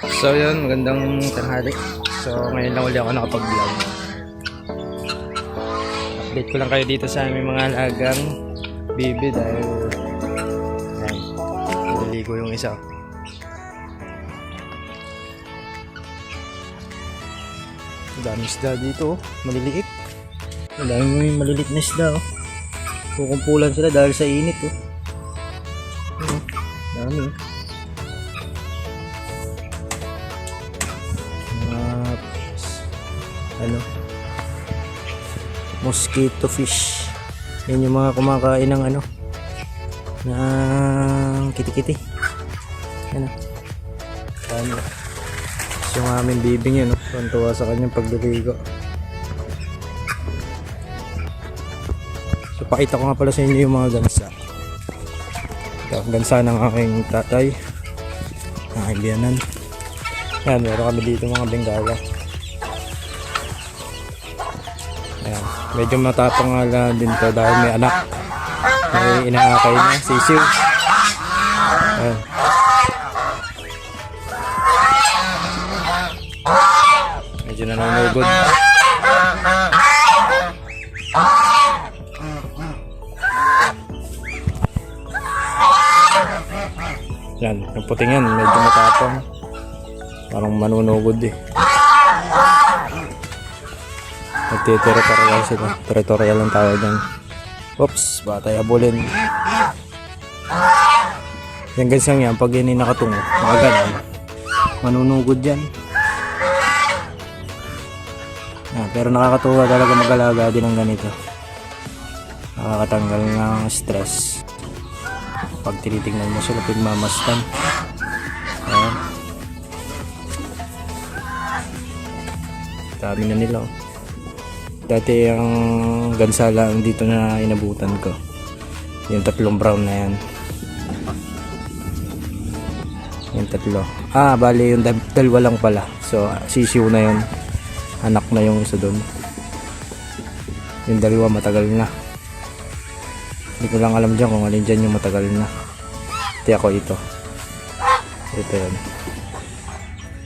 So yun, magandang tanghali. So ngayon lang uli ako nakapag-vlog. Update ko lang kayo dito sa aming mga alagang bibi dahil yan, naliligo yung isa. Daming isda dito, oh. maliliit. Ang daming maliliit na isda. Oh. Kukumpulan sila dahil sa init. Oh. Ano, dami. oh. Ano? Mosquito fish. Yan yung mga kumakain ng ano? Ng kitikiti. Ano ano yung aming bibing yun no? tuwa sa kanyang pagliligo so pakita ko nga pala sa inyo yung mga gansa. Ito gansa ng aking tatay. Ng aking biyanan yan, meron kami dito mga bengala. Medyo matapang nga din to dahil may anak. May inaakay na, sisiw. Ayan. Medyo nanunugod. Yan, yung puting yan, medyo matapang. Parang manunugod eh. Nagtitiritorial sila. Territorial ang tawag dyan. Oops, batay abulin. Yan gansang yan, pag yan ay nakatungo, mga ganun, manunugod yan. Ah, pero nakakatuwa talaga mag-alaga din ng ganito. Nakakatanggal ng stress. Pag tinitingnan mo sila, pigmamastan. Ayan. Dami na nila. oh. Dati ang gansala ang dito na inabutan ko. Yung tatlong brown na yan. Yung tatlo. Ah, bali yung dal- dalawa lang pala. So, sisiw na yun. Anak na yung isa doon. Yung dalawa matagal na. Hindi ko lang alam dyan kung alin dyan yung matagal na. Hindi ako ito. Ito yun.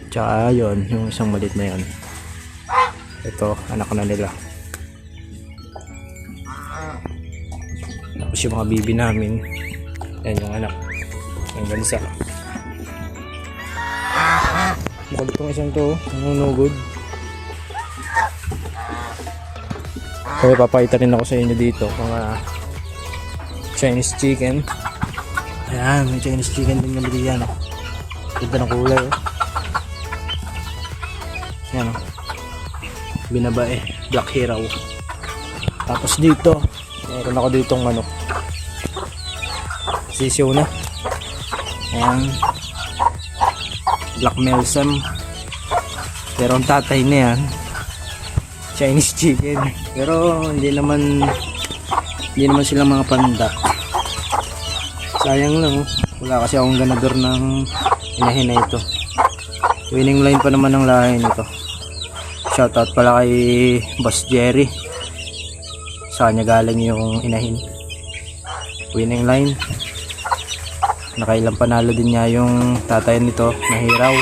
Tsaka yun, yung isang malit na yun. Ito, anak na nila. Tapos yung mga bibi namin. Yan yung anak. Yung gansa. Bukod itong isang to, nangunugod. Kaya papakita rin ako sa inyo dito. Mga Chinese chicken. Ayan, may Chinese chicken din kami diyan. Oh. Ganda ng kulay. Oh. Yan oh binabae black hero tapos dito meron ako ditong ano sisiw na ayan black melsam pero ang tatay na yan Chinese chicken pero hindi naman hindi naman silang mga panda sayang lang oh. wala kasi akong ganador ng inahin na ito winning line pa naman ng lahi nito Shoutout pala kay Boss Jerry. Sa kanya galing yung inahin. Winning line. Nakailang panalo din niya yung tatay nito na hiraw.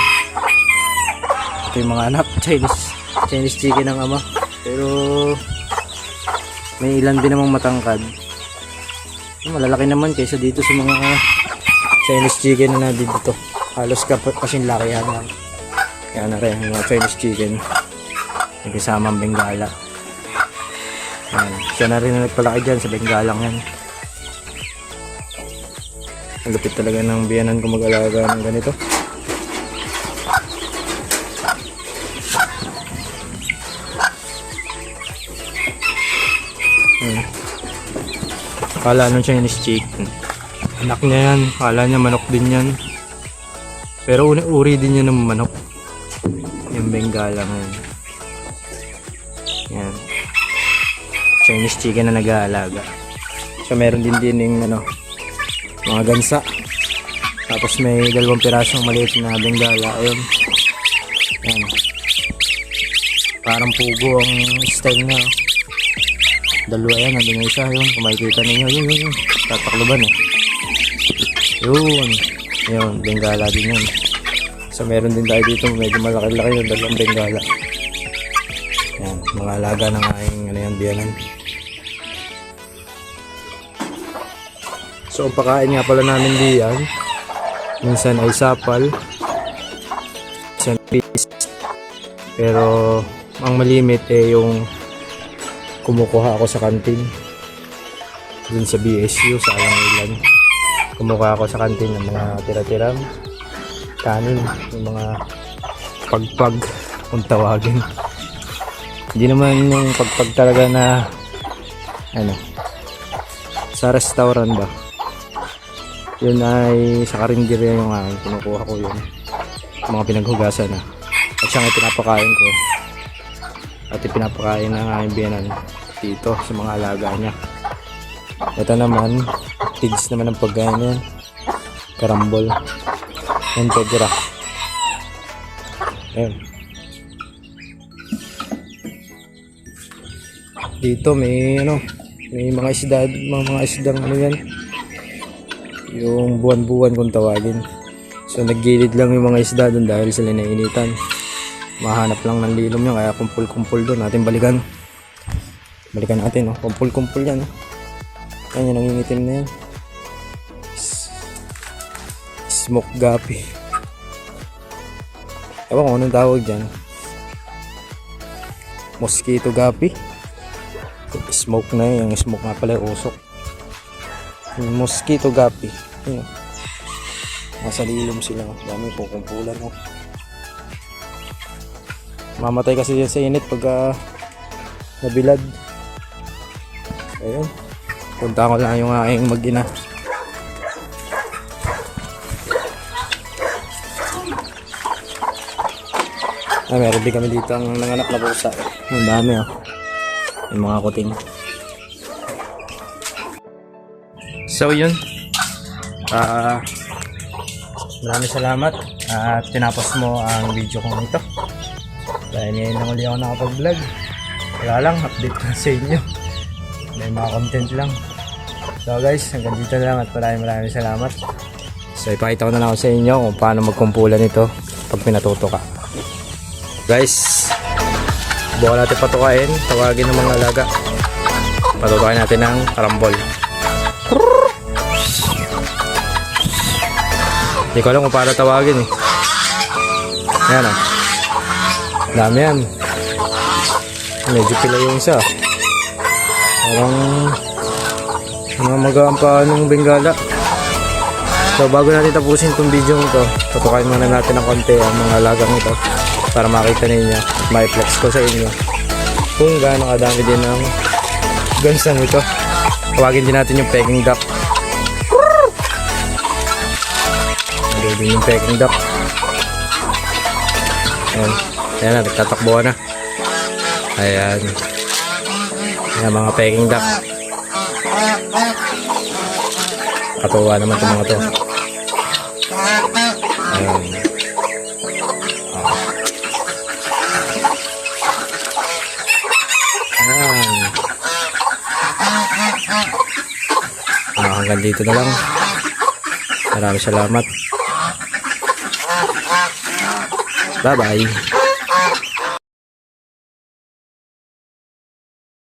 Ito yung mga anak. Chinese, Chinese chicken ng ama. Pero may ilan din namang matangkad. Malalaki naman kaysa dito sa mga Chinese chicken na dito. Halos ka kasing laki yan. Yan na rin, yung mga Chinese chicken. May kasamang Bengala. Yan. Siya na rin na nagpalaki dyan sa Bengalang yan. Ang talaga ng biyanan ko mag-alaga ng ganito. Hmm. Kala nung Chinese chicken. Anak niya yan. Kala niya manok din yan. Pero uri, uri din yan ng manok. Yung Bengala ngayon. Yan. Chinese chicken na nag-aalaga. So meron din din yung ano, mga gansa. Tapos may dalawang pirasong maliit na bengala. Ayun. Yan. Parang pugo ang style na. Dalawa yan, nandun yung isa yun. Kung makikita ninyo, yun, yun, yun. Tatakloban eh. Yun. Yun, bengala din yun. So meron din tayo dito medyo malaki-laki yung dalawang bengala. Yan, mga alaga ng aking ano yan, biyanan. So ang pakain nga pala namin diyan, minsan ay sapal, minsan fish. Pero ang malimit eh yung kumukuha ako sa kantin. Dun sa BSU, sa Alangilan. Kumukuha ako sa kantin ng mga tira-tirang kanin, yung mga pagpag kung tawagin. Hindi naman yung pagpag talaga na ano sa restaurant ba yun ay sa karinderya yung aking kinukuha ko yun. Mga pinaghugasan na. At siyang ipinapakain ko. At ipinapakain ng aking biyanan dito sa mga alaga niya. Ito naman pigs naman ang pagkain yan karambol. Integra ayun. Dito may ano may mga isda mga, mga isdang ano yan yung buwan-buwan kung tawagin so naggilid lang yung mga isda doon dahil sila nainitan mahanap lang ng lilom yan kaya kumpul-kumpul doon natin balikan balikan natin oh. kumpul-kumpul yan oh. yan yung nangingitim na yan smoke gapi ewan ko anong tawag dyan mosquito gapi smoke na yun. Yung smoke nga pala usok. Mosquito gapi. Yun. Nasa lilom sila. Dami kukumpulan mo. Mamatay kasi yan sa init pag ah, nabilad. Ayun. Punta ko lang yung aking mag-ina. Ah, meron din kami dito ang nanganak na pusa. Ang dami oh yung mga kuting so yun. Ah maraming salamat. At tinapos mo ang video kong ito. Dahil ngayon lang ulit ako nakapag vlog wala lang update lang sa inyo. May mga content lang. So guys hanggang dito na lang at maraming maraming salamat. So ipakita ko na lang sa inyo kung paano magkumpulan ito pag pinatuto ka. Guys Buka natin patukain, tawagin ng mga alaga. Patutukain natin ng karambol. Hindi ko alam kung paano tawagin eh. Ayan ah. Dami yan. Medyo pila yung isa. Parang mga magampaan ng bengala. So bago natin tapusin itong video ito, patukain muna natin ng konti ang mga alagang ito para makita ninyo at ma-flex ko sa inyo kung gaano kadami din ang gansang ito tawagin din natin yung peking duck Din yung peking duck. Ayan. Ayan na nagtatakbo na. Ayan. Ayan mga peking duck. Katuwa naman itong mga to. Ayan. Ah, hanggang dito na lang. Maraming salamat. Bye-bye.